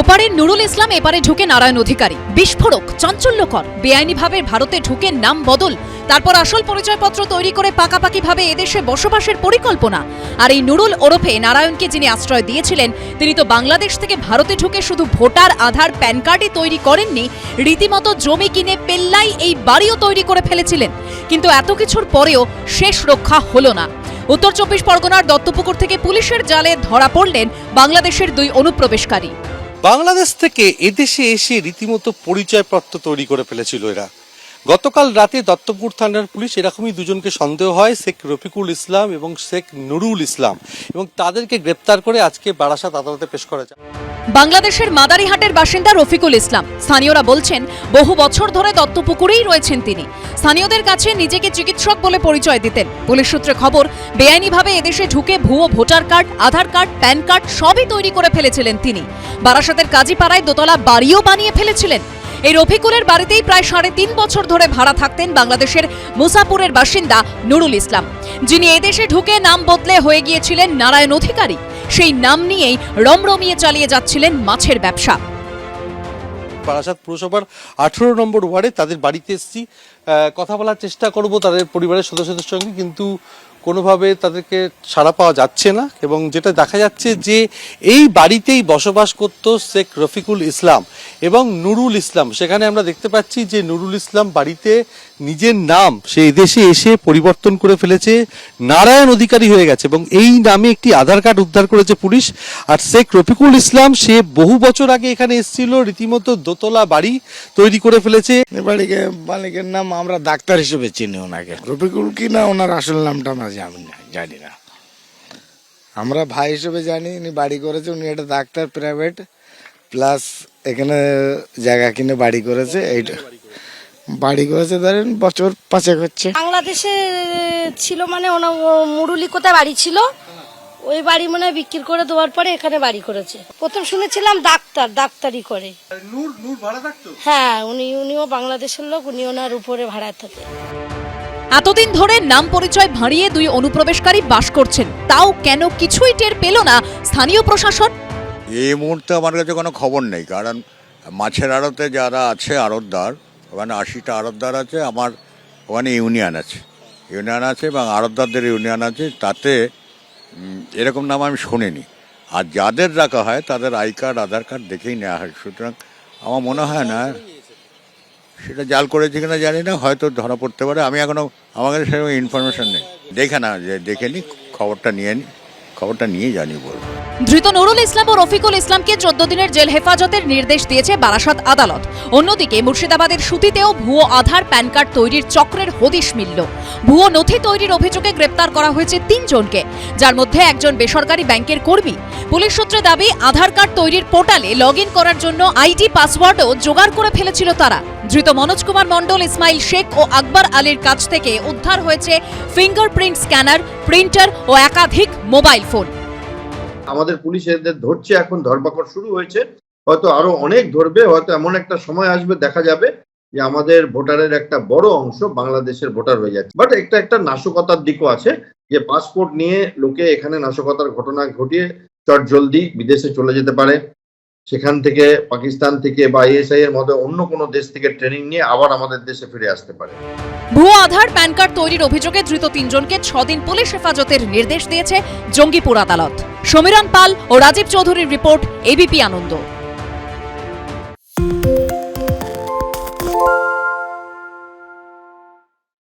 ওপারে নুরুল ইসলাম এপারে ঢুকে নারায়ণ অধিকারী। বিস্ফোরক, চাঞ্চল্যকর। বেআইনিভাবে ভারতে ঢুকে নাম বদল। তারপর আসল পরিচয়পত্র তৈরি করে পাকাপাকিভাবে এদেশে বসবাসের পরিকল্পনা। আর এই নুরুল ওরফে নারায়ণকে যিনি আশ্রয় দিয়েছিলেন, তিনি তো বাংলাদেশ থেকে ভারতে ঢুকে শুধু ভোটার, আধার, প্যান কার্ডই তৈরি করেননি, রীতিমতো জমি কিনে পেল্লাই এই বাড়িও তৈরি করে ফেলেছিলেন। কিন্তু এত কিছুর পরেও শেষ রক্ষা হলো না। উত্তর চব্বিশ পরগনার দত্তপুকুর থেকে পুলিশের জালে ধরা পড়লেন বাংলাদেশের দুই অনুপ্রবেশকারী। বাংলাদেশ থেকে এদেশে এসে রীতিমতো পরিচয়পত্র তৈরি করে ফেলেছিল এরা। গতকাল রাতে দত্তপুর থানার পুলিশ এরকমই দুজনকে সন্দেহ হয়, শেখ রফিকুল ইসলাম এবং শেখ নুরুল ইসলাম। এবং তাদেরকে গ্রেপ্তার করে আজকে বারাসাত আদালতে পেশ করা যায়। বাংলাদেশের মাদারিহাটের বাসিন্দা রফিকুল ইসলাম। স্থানীয়রা বলছেন, বহু বছর ধরে দত্তপুকুরেই রয়েছেন তিনি। স্থানীয়দের কাছে নিজেকে চিকিৎসক বলে পরিচয় দিতেন। পুলিশ সূত্রে খবর, বেআইনিভাবে এদেশে ঢুকে ভুয়ো voter card, Aadhaar card, PAN card সবই তৈরি করে ফেলেছিলেন তিনি। বারাসাতের কাজীপাড়ায় দোতলা বাড়িও বানিয়ে ফেলেছিলেন। এই রফিকুলের বাড়িতেই প্রায় সাড়ে তিন বছর ধরে ভাড়া থাকতেন বাংলাদেশের মুসাপুরের বাসিন্দা নুরুল ইসলাম, যিনি এদেশে ঢুকে নাম বদলে হয়ে গিয়েছিলেন নারায়ণ অধিকারী। সেই নাম নিয়েই রমরমিয়ে চালিয়ে যাচ্ছিলেন মাছের ব্যবসা। বারাসাত পুরসভার আঠেরো নম্বর ওয়ার্ডে তাদের বাড়িতে এসেছি। কথা বলার চেষ্টা করব তাদের পরিবারের সদস্যদের সঙ্গে, কিন্তু কোনোভাবে তাদেরকে সাড়া পাওয়া যাচ্ছে না এবং যেটা দেখা যাচ্ছে যে এই বাড়িতেই বসবাস করত শেখ রফিকুল ইসলাম এবং নুরুল ইসলাম। সেখানে আমরা দেখতে পাচ্ছি যে নুরুল ইসলাম বাড়িতে নিজের নাম সে এদেশে এসে পরিবর্তন করে ফেলেছে নারায়ণ অধিকারী হয়ে গেছে এবং এই নামে একটি আধার কার্ড উদ্ধার করেছে পুলিশ। আর শেখ রফিকুল ইসলাম সে বহু বছর আগে এখানে এসেছিল রীতিমতো দোতলা বাড়ি তৈরি করে ফেলেছে। বাড়িকে মালিকের নাম আমরা ডাক্তার হিসেবে চিনি ওনাকে। রফিকুল কি না ওনার আসল নামটা আমরা জানি না জানি না। আমরা ভাই হিসেবে জানি উনি বাড়ি করেছে উনি একটা ডাক্তার প্রাইভেট প্লাস এখানে জায়গা কিনে বাড়ি করেছে এইটা। বাড়ি করেছে ধরেন বছর পাঁচেক হচ্ছে। বাংলাদেশে ছিল মানে ওনা মুরুলি কোথায় বাড়ি ছিল? ওই বাড়ি মনে হয় বিক্রি করে দেওয়ার পরে এখানে বাড়ি করেছে। প্রথম শুনেছিলাম ডাক্তার ডাক্তারি করে। নূর নূর ভাড়া থাকতো? হ্যাঁ উনি উনিও বাংলাদেশের লোক উনি ওনার উপরে ভাড়ায় থাকে। এতদিন ধরে নাম পরিচয় ভাঁড়িয়ে দুই অনুপ্রবেশকারী বাস করছেন। তাও কেন কিছুই টের পেল না স্থানীয় প্রশাসন? এই মুহূর্তে আমার কাছে কোনো খবর নেই, কারণ মাছের আড়তে যারা আছে আড়তদার, ওখানে আশিটা আড়তদার আছে, আমার ওখানে ইউনিয়ন আছে। ইউনিয়ন আছে এবং আড়তদারদের ইউনিয়ন আছে, তাতে এরকম নাম আমি শুনিনি। আর যাদের রাখা হয় তাদের আই কার্ড, আধার কার্ড দেখেই নেওয়া হয়। সুতরাং আমার মনে হয় না সেটা জাল করেছে কিনা জানি না, হয়তো ধরা পড়তে পারে। আমি এখনও আমাদের সেরকম ইনফরমেশন নেই। দেখে না, যে দেখে নি, খবরটা নিয়ে নি, খবরটা নিয়ে জানি বলব। ধৃত নুরুল ইসলাম ও রফিকুল ইসলামকে চোদ্দ দিনের জেল হেফাজতের নির্দেশ দিয়েছে বারাসাত আদালত। অন্যদিকে মুর্শিদাবাদের সুতিতেও ভুয়ো আধার, প্যান কার্ড তৈরির চক্রের হদিশ মিলল। ভুয়ো নথি তৈরির অভিযোগে গ্রেপ্তার করা হয়েছে তিনজনকে, যার মধ্যে একজন বেসরকারি ব্যাংকের কর্মী। পুলিশ সূত্রে দাবি, আধার কার্ড তৈরির পোর্টালে লগ করার জন্য আইডি, পাসওয়ার্ডও জোগাড় করে ফেলেছিল তারা। ধৃত মনোজ কুমার মণ্ডল, ইসমাইল শেখ ও আকবর আলীর কাছ থেকে উদ্ধার হয়েছে ফিঙ্গারপ্রিন্ট স্ক্যানার, প্রিন্টার ও একাধিক মোবাইল ফোন। আমাদের পুলিশ এদের ধরছে, এখন ধরপাকড় শুরু হয়েছে। হয়তো আরও অনেক ধরবে, হয়তো এমন একটা সময় আসবে, দেখা যাবে যে আমাদের ভোটারের একটা বড় অংশ বাংলাদেশের ভোটার হয়ে যাচ্ছে। বাট একটা একটা নাশকতার দিকও আছে, যে পাসপোর্ট নিয়ে লোকে এখানে নাশকতার ঘটনা ঘটিয়ে চট জলদি বিদেশে চলে যেতে পারে। সেখান থেকে পাকিস্তান থেকে বা এএসআই এর মধ্যে অন্য কোনো দেশ থেকে ট্রেনিং নিয়ে আবার আমাদের দেশে ফিরে আসতে পারে। ভুয়া আধার, প্যান কার্ড তৈরির অভিযোগে ধৃত তিনজনকে ছদিন পুলিশ হেফাজতের নির্দেশ দিয়েছে জঙ্গিপুর আদালত। সমীরণ পাল ও রাজীব চৌধুরীর রিপোর্ট এবিপি আনন্দ।